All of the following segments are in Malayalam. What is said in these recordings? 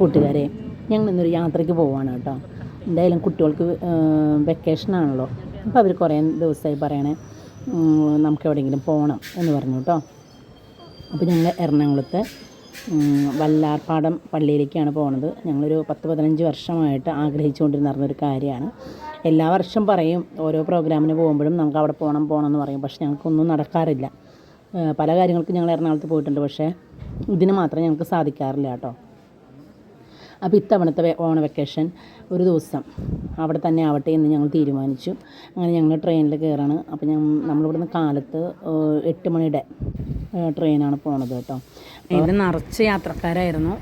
കൂട്ടുകാരെ ഞങ്ങൾ ഇന്നൊരു യാത്രയ്ക്ക് പോവാണ് കേട്ടോ. എന്തായാലും കുട്ടികൾക്ക് വെക്കേഷനാണല്ലോ അപ്പോൾ അവർ കുറേ ദിവസമായി പറയണേ നമുക്ക് എവിടെയെങ്കിലും പോകണം എന്ന് പറഞ്ഞു കേട്ടോ. അപ്പോൾ ഞങ്ങൾ എറണാകുളത്തെ വല്ലാർപ്പാടം പള്ളിയിലേക്കാണ് പോണത്. ഞങ്ങളൊരു പത്ത് പതിനഞ്ച് വർഷമായിട്ട് ആഗ്രഹിച്ചുകൊണ്ടിരുന്ന ഒരു കാര്യമാണ്. എല്ലാ വർഷം പറയും ഓരോ പ്രോഗ്രാമിന് പോകുമ്പോഴും നമുക്ക് അവിടെ പോകണം പോകണം എന്ന് പറയും. പക്ഷേ ഞങ്ങൾക്കൊന്നും നടക്കാറില്ല. പല കാര്യങ്ങൾക്കും ഞങ്ങൾ എറണാകുളത്ത് പോയിട്ടുണ്ട്. പക്ഷേ ഇതിന് മാത്രമേ ഞങ്ങൾക്ക് സാധിക്കാറില്ല കേട്ടോ. അപ്പോൾ ഇത്തവണത്തെ ഓണ വെക്കേഷൻ ഒരു ദിവസം അവിടെ തന്നെ ആവട്ടെ എന്ന് ഞങ്ങൾ തീരുമാനിച്ചു. അങ്ങനെ ഞങ്ങൾ ട്രെയിനിൽ കയറാണ്. അപ്പോൾ ഞാൻ നമ്മളിവിടുന്ന് കാലത്ത് എട്ട് മണിയുടെ ട്രെയിനാണ് പോണത് കേട്ടോ. ഇവിടെ നിറച്ച് യാത്രക്കാരായിരുന്നു.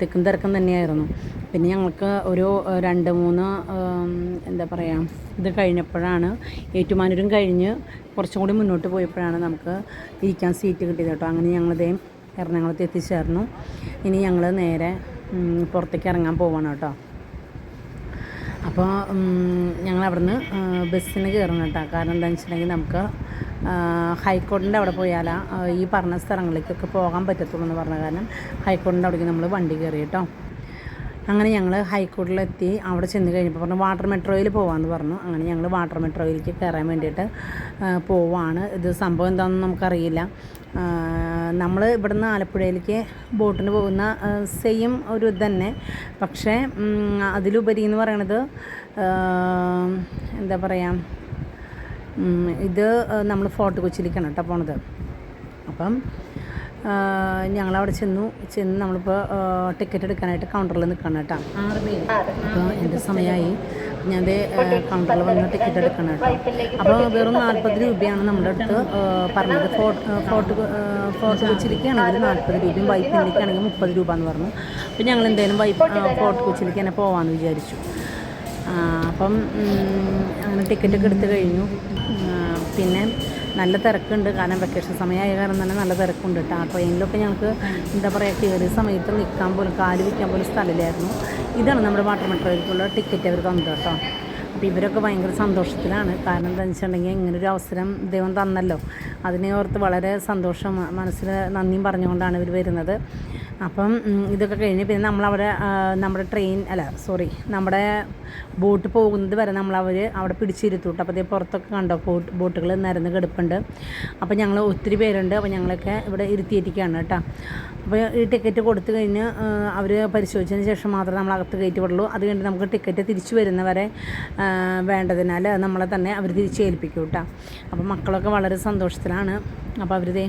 തിക്കും തിരക്കും തന്നെയായിരുന്നു. പിന്നെ ഞങ്ങൾക്ക് ഒരു രണ്ട് മൂന്ന് എന്താ പറയുക ഇത് കഴിഞ്ഞപ്പോഴാണ് ഏറ്റുമാനൂരും കഴിഞ്ഞ് കുറച്ചും കൂടി മുന്നോട്ട് പോയപ്പോഴാണ് നമുക്ക് ഇരിക്കാൻ സീറ്റ് കിട്ടിയത് കേട്ടോ. അങ്ങനെ ഞങ്ങളിതേ എറണാകുളത്ത് എത്തിച്ചേർന്നു. ഇനി ഞങ്ങൾ നേരെ പുറത്തേക്ക് ഇറങ്ങാൻ പോവാണ് കേട്ടോ. അപ്പോൾ ഞങ്ങൾ അവിടുന്ന് ബസ്സിന് കയറണം കേട്ടോ. കാരണം എന്താണെന്ന് വെച്ചിട്ടുണ്ടെങ്കിൽ നമുക്ക് ഹൈക്കോടതിന്റെ അവിടെ പോയാലാ ഈ പറഞ്ഞ സ്ഥലങ്ങളിലേക്കൊക്കെ പോകാൻ പറ്റത്തുള്ളൂ എന്ന് പറഞ്ഞ കാരണം ഹൈക്കോടതിന്റെ അവിടേക്ക് നമ്മൾ വണ്ടി കയറി കേട്ടോ. അങ്ങനെ ഞങ്ങൾ ഹൈക്കോർട്ടിലെത്തി അവിടെ ചെന്ന് കഴിഞ്ഞപ്പോൾ പറഞ്ഞു വാട്ടർ മെട്രോയിൽ പോകാമെന്ന് പറഞ്ഞു. അങ്ങനെ ഞങ്ങൾ വാട്ടർ മെട്രോയിലേക്ക് കയറാൻ വേണ്ടിയിട്ട് പോവാണ്. ഇത് സംഭവം എന്താണെന്ന് നമുക്കറിയില്ല. നമ്മൾ ഇവിടുന്ന് ആലപ്പുഴയിലേക്ക് ബോട്ടിന് പോകുന്ന സെയിം ഒരു ഇത് തന്നെ. പക്ഷേ അതിലുപരി എന്ന് പറയണത് എന്താ പറയുക ഇത് നമ്മൾ ഫോർട്ട് കൊച്ചിയിലേക്കാണ് കേട്ടോ പോണത്. അപ്പം ഞങ്ങളവിടെ ചെന്നു. ചെന്ന് നമ്മളിപ്പോൾ ടിക്കറ്റ് എടുക്കാനായിട്ട് കൗണ്ടറിൽ നിൽക്കണം കേട്ടോ. അപ്പോൾ എന്റെ സമയമായി ഞാൻ കൗണ്ടറിൽ വന്ന് ടിക്കറ്റ് എടുക്കണം കേട്ടോ. അപ്പോൾ വെറും നാൽപ്പത് രൂപയാണ് നമ്മുടെ അടുത്ത് പറഞ്ഞത്. ഫോട്ടോ ഫോട്ടോ ഫോട്ടോ കൊച്ചിലേക്കാണെങ്കിൽ നാൽപ്പത് രൂപയും വൈപ്പിലേക്കാണെങ്കിൽ മുപ്പത് രൂപ എന്ന് പറഞ്ഞു. അപ്പോൾ ഞങ്ങൾ എന്തായാലും വൈപ്പ് ഫോട്ടോ ഫോർട്ട് കൊച്ചിയിലേക്ക് തന്നെ പോകാമെന്ന് വിചാരിച്ചു അപ്പം അങ്ങനെ ടിക്കറ്റൊക്കെ എടുത്ത് കഴിഞ്ഞു. പിന്നെ നല്ല തിരക്കുണ്ട്. കാരണം വെക്കേഷൻ സമയമായ കാരണം തന്നെ നല്ല തിരക്കുണ്ട് കേട്ടോ ആ ട്രെയിനിലൊക്കെ ഞങ്ങൾക്ക് എന്താ പറയുക കയറിയ സമയത്ത് നിൽക്കാൻ പോലും കാൽ വയ്ക്കാൻ പോലും സ്ഥലമില്ലായിരുന്നു. ഇതാണ് നമ്മുടെ വാട്ടർ മെട്രോയിലേക്കുള്ള ടിക്കറ്റ് അവർ തന്നത് കേട്ടോ അപ്പോൾ ഇവരൊക്കെ ഭയങ്കര സന്തോഷത്തിലാണ്. കാരണം എന്താണെന്ന് വെച്ചിട്ടുണ്ടെങ്കിൽ ഇങ്ങനൊരു അവസരം ദൈവം തന്നല്ലോ. അതിനെ ഓർത്ത് വളരെ സന്തോഷം മനസ്സിൽ നന്ദിയും പറഞ്ഞുകൊണ്ടാണ് ഇവർ വരുന്നത്. അപ്പം ഇതൊക്കെ കഴിഞ്ഞ് പിന്നെ നമ്മളവിടെ നമ്മുടെ ട്രെയിൻ അല്ല സോറി നമ്മുടെ ബോട്ട് പോകുന്നത് വരെ നമ്മളവർ അവിടെ പിടിച്ചിരുത്തു കേട്ടോ അപ്പോൾ പുറത്തൊക്കെ കണ്ടോ ബോട്ട് ബോട്ടുകൾ നിരന്ന് കിടപ്പുണ്ട്. അപ്പോൾ ഞങ്ങൾ ഒത്തിരി പേരുണ്ട്. അപ്പോൾ ഞങ്ങളൊക്കെ ഇവിടെ ഇരുത്തിയിരിക്കുകയാണ് കേട്ടോ. അപ്പോൾ ഈ ടിക്കറ്റ് കൊടുത്തു കഴിഞ്ഞ് അവർ പരിശോധിച്ചതിന് ശേഷം മാത്രമേ നമ്മൾ അകത്ത് കയറ്റി വിടുള്ളൂ. അത് കഴിഞ്ഞ് നമുക്ക് ടിക്കറ്റ് തിരിച്ചു വരുന്നവരെ വേണ്ടതിനാൽ നമ്മളെ തന്നെ അവർ തിരിച്ചേൽപ്പിക്കും കേട്ടോ. അപ്പോൾ മക്കളൊക്കെ വളരെ സന്തോഷത്തിലാണ്. അപ്പോൾ അവരിതേ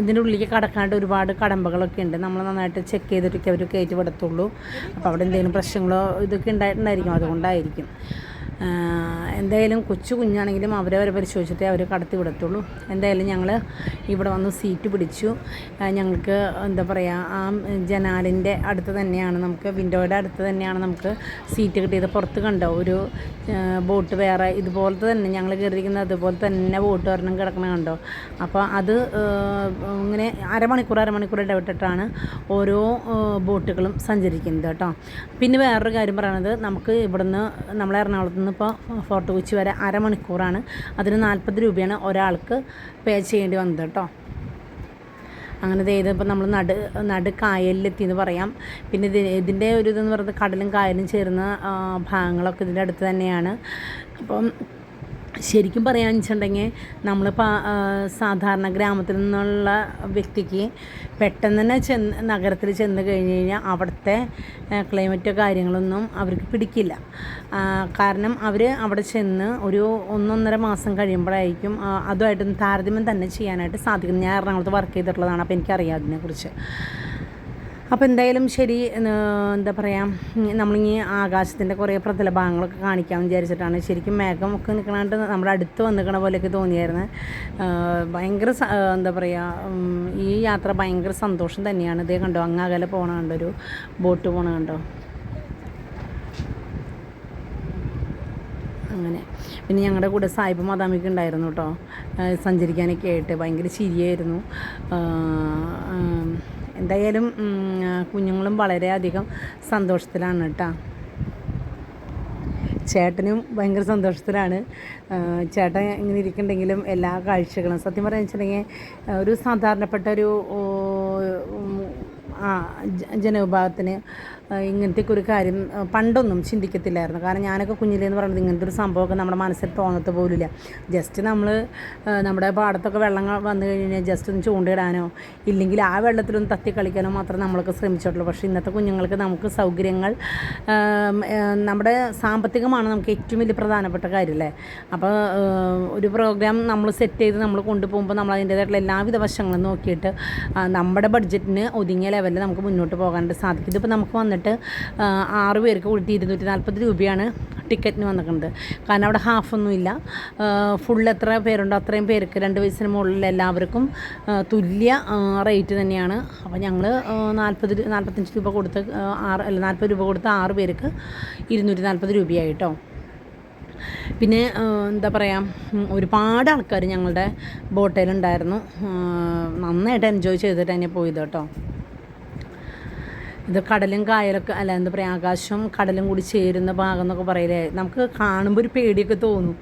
ഇതിന്റെ ഉള്ളിലേക്ക് കടക്കാണ്ട് ഒരുപാട് കടമ്പകളൊക്കെ ഉണ്ട്. നമ്മൾ നന്നായിട്ട് ചെക്ക് ചെയ്തിട്ടൊക്കെ അവർ കയറ്റി വിടത്തുള്ളൂ. അപ്പോൾ അവിടെ എന്തെങ്കിലും പ്രശ്നങ്ങളോ ഇതൊക്കെ ഉണ്ടായിട്ടുണ്ടായിരിക്കും. അതുകൊണ്ടായിരിക്കും. എന്തായാലും കൊച്ചു കുഞ്ഞാണെങ്കിലും അവരെ വരെ പരിശോധിച്ചിട്ടേ അവർ കടത്തി വിടത്തുള്ളൂ. എന്തായാലും ഞങ്ങൾ ഇവിടെ വന്ന് സീറ്റ് പിടിച്ചു. ഞങ്ങൾക്ക് എന്താ പറയുക ആ ജനാലിന്റെ അടുത്ത് തന്നെയാണ് നമുക്ക് വിൻഡോയുടെ അടുത്ത് തന്നെയാണ് നമുക്ക് സീറ്റ് കിട്ടിയത്. പുറത്ത് കണ്ടോ ഒരു ബോട്ട് വേറെ ഇതുപോലത്തെ തന്നെ ഞങ്ങൾ കയറിയിരിക്കുന്നത് അതുപോലെ തന്നെ ബോട്ട് ഒരെണ്ണം കിടക്കണ കണ്ടോ? അപ്പോൾ അത് ഇങ്ങനെ അരമണിക്കൂർ അരമണിക്കൂർ ഇടവിട്ടിട്ടാണ് ഓരോ ബോട്ടുകളും സഞ്ചരിക്കുന്നത് കേട്ടോ. പിന്നെ വേറൊരു കാര്യം പറയണത് നമുക്ക് ഇവിടുന്ന് നമ്മളെ എറണാകുളത്ത് നിന്ന് ഇപ്പോൾ ഫോർട്ട് കൊച്ചി വരെ അരമണിക്കൂറാണ്. അതിന് നാൽപ്പത് രൂപയാണ് ഒരാൾക്ക് പേ ചെയ്യേണ്ടി വന്നത് കേട്ടോ. അങ്ങനെ ഇപ്പം നമ്മൾ നടു നടു കായലിലെത്തി എന്ന് പറയാം. പിന്നെ ഇത് ഇതിന്റെ ഒരു ഇതെന്ന് പറയുന്നത് കടലും കായലും ചേർന്ന ഭാഗങ്ങളൊക്കെ ഇതിന്റെ അടുത്ത് തന്നെയാണ്. അപ്പം ശരിക്കും പറയാന്ന് വെച്ചിട്ടുണ്ടെങ്കിൽ നമ്മൾ സാധാരണ ഗ്രാമത്തിൽ നിന്നുള്ള വ്യക്തിക്ക് പെട്ടെന്ന് തന്നെ ചെന്ന് നഗരത്തിൽ ചെന്ന് കഴിഞ്ഞ് കഴിഞ്ഞാൽ അവിടുത്തെ ക്ലൈമറ്റോ കാര്യങ്ങളൊന്നും അവർക്ക് പിടിക്കില്ല. കാരണം അവർ അവിടെ ചെന്ന് ഒരു ഒന്നൊന്നര മാസം കഴിയുമ്പോഴായിരിക്കും അതുമായിട്ടൊന്ന് അതുമായിട്ട് താരതമ്യം തന്നെ ചെയ്യാനായിട്ട് സാധിക്കുന്നത് ഞാൻ എറണാകുളത്ത് വർക്ക് ചെയ്തിട്ടുള്ളതാണ് അപ്പോൾ എനിക്കറിയാം അതിനെക്കുറിച്ച്. അപ്പോൾ എന്തായാലും ശരി എന്താ പറയുക നമ്മളിങ്ങനെ ആകാശത്തിന്റെ കുറേ പ്രതിലഭാഗങ്ങളൊക്കെ കാണിക്കാമെന്ന് വിചാരിച്ചിട്ടാണ് ശരിക്കും മേഘമൊക്കെ നിൽക്കണാണ്ട് നമ്മുടെ അടുത്ത് വന്നിക്കണ പോലെയൊക്കെ തോന്നിയായിരുന്നു. ഭയങ്കര എന്താ പറയുക ഈ യാത്ര ഭയങ്കര സന്തോഷം തന്നെയാണ്. ഇതേ കണ്ടോ അങ്ങാകലെ പോണ കണ്ടോ ഒരു ബോട്ട് പോണ കണ്ടോ? അങ്ങനെ. പിന്നെ ഞങ്ങളുടെ കൂടെ സായിപ്പ് മദാമിക്ക് ഉണ്ടായിരുന്നു കേട്ടോ സഞ്ചരിക്കാനൊക്കെ ആയിട്ട് ഭയങ്കര ആം, എന്തായാലും കുഞ്ഞുങ്ങളും വളരെയധികം സന്തോഷത്തിലാണ് കേട്ടോ. ചേട്ടനും ഭയങ്കര സന്തോഷത്തിലാണ്. ചേട്ടൻ ഇങ്ങനെ ഇരിക്കുന്നുണ്ടെങ്കിലും എല്ലാ കാഴ്ചകളും സത്യം പറയുക വെച്ചിട്ടുണ്ടെങ്കിൽ ഒരു സാധാരണപ്പെട്ട ഒരു ജനവിഭാഗത്തിന് ഇങ്ങനത്തെയൊക്കെ ഒരു കാര്യം പണ്ടൊന്നും ചിന്തിക്കത്തില്ലായിരുന്നു. കാരണം ഞാനൊക്കെ കുഞ്ഞിലേന്ന് പറയുന്നത് ഇങ്ങനത്തെ ഒരു സംഭവമൊക്കെ നമ്മുടെ മനസ്സിൽ തോന്നത്ത് പോലില്ല ജസ്റ്റ് നമ്മൾ നമ്മുടെ പാടത്തൊക്കെ വെള്ളം വന്നു കഴിഞ്ഞാൽ ജസ്റ്റ് ഒന്ന് ചൂണ്ടയിടാനോ ഇല്ലെങ്കിൽ ആ വെള്ളത്തിലൊന്ന് തത്തി കളിക്കാനോ മാത്രമേ നമ്മളൊക്കെ ശ്രമിച്ചിട്ടുള്ളൂ. പക്ഷേ ഇന്നത്തെ കുഞ്ഞുങ്ങൾക്ക് നമുക്ക് സൗകര്യങ്ങൾ നമ്മുടെ സാമ്പത്തികമാണ് നമുക്ക് ഏറ്റവും വലിയ പ്രധാനപ്പെട്ട കാര്യമല്ലേ? അപ്പോൾ ഒരു പ്രോഗ്രാം നമ്മൾ സെറ്റ് ചെയ്ത് നമ്മൾ കൊണ്ടുപോകുമ്പോൾ നമ്മൾ അതിന്റേതായിട്ടുള്ള എല്ലാവിധ വശങ്ങളും നോക്കിയിട്ട് നമ്മുടെ ബഡ്ജറ്റിന് ഒതുങ്ങിയ ലെവലിൽ നമുക്ക് മുന്നോട്ട് പോകാനായിട്ട് സാധിക്കും. ഇതിപ്പോൾ നമുക്ക് വന്നിട്ട് ആ, ആറ് പേർക്ക് കൊടുത്ത് ഇരുന്നൂറ്റി നാൽപ്പത് രൂപയാണ് ടിക്കറ്റിന് വന്നിട്ടുണ്ട് കാരണം അവിടെ ഹാഫൊന്നുമില്ല ഫുൾ എത്ര പേരുണ്ടോ അത്രയും പേർക്ക് രണ്ട് വയസ്സിന് മുകളിൽ എല്ലാവർക്കും തുല്യ റേറ്റ് തന്നെയാണ്. അപ്പോൾ ഞങ്ങൾ നാൽപ്പത് നാൽപ്പത്തഞ്ച് രൂപ കൊടുത്ത് ആറ് അല്ല നാൽപ്പത് രൂപ കൊടുത്ത് ആറ് പേർക്ക് ഇരുന്നൂറ്റി നാൽപ്പത് രൂപയായിട്ടോ പിന്നെ എന്താ പറയുക ഒരുപാട് ആൾക്കാർ ഞങ്ങളുടെ ബോട്ടേലുണ്ടായിരുന്നു. ആ, നന്നായിട്ട് എൻജോയ് ചെയ്തിട്ട് തന്നെ പോയത് കേട്ടോ ഇത് കടലും കായലൊക്കെ അല്ല എന്താ പറയുക ആകാശം കടലും കൂടി ചേരുന്ന ഭാഗം എന്നൊക്കെ പറയില്ലേ? നമുക്ക് കാണുമ്പോൾ ഒരു പേടിയൊക്കെ തോന്നും.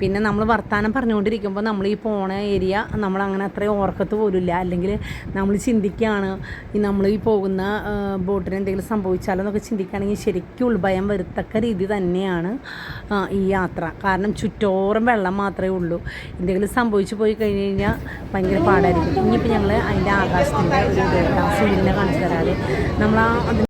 പിന്നെ നമ്മൾ വർത്തമാനം പറഞ്ഞുകൊണ്ടിരിക്കുമ്പോൾ നമ്മൾ ഈ പോണ ഏരിയ നമ്മൾ അങ്ങനെ അത്രയും ഓർക്കത്ത് പോലില്ല അല്ലെങ്കിൽ നമ്മൾ ചിന്തിക്കുകയാണ് ഈ നമ്മൾ ഈ പോകുന്ന ബോട്ടിന് എന്തെങ്കിലും സംഭവിച്ചാലോ എന്നൊക്കെ ചിന്തിക്കുകയാണെങ്കിൽ ശരിക്കും ഉൾഭയം വരുത്തക്ക രീതി തന്നെയാണ് ഈ യാത്ര. കാരണം ചുറ്റോറും വെള്ളം മാത്രമേ ഉള്ളൂ. എന്തെങ്കിലും സംഭവിച്ചു പോയി കഴിഞ്ഞ് കഴിഞ്ഞാൽ ഭയങ്കര പാടായിരിക്കും. ഇനിയിപ്പോൾ ഞങ്ങൾ അതിന്റെ ആകാശത്തിന്റെ സൂര്യനെ കാണിച്ചു തരാതെ നമ്മൾ ആ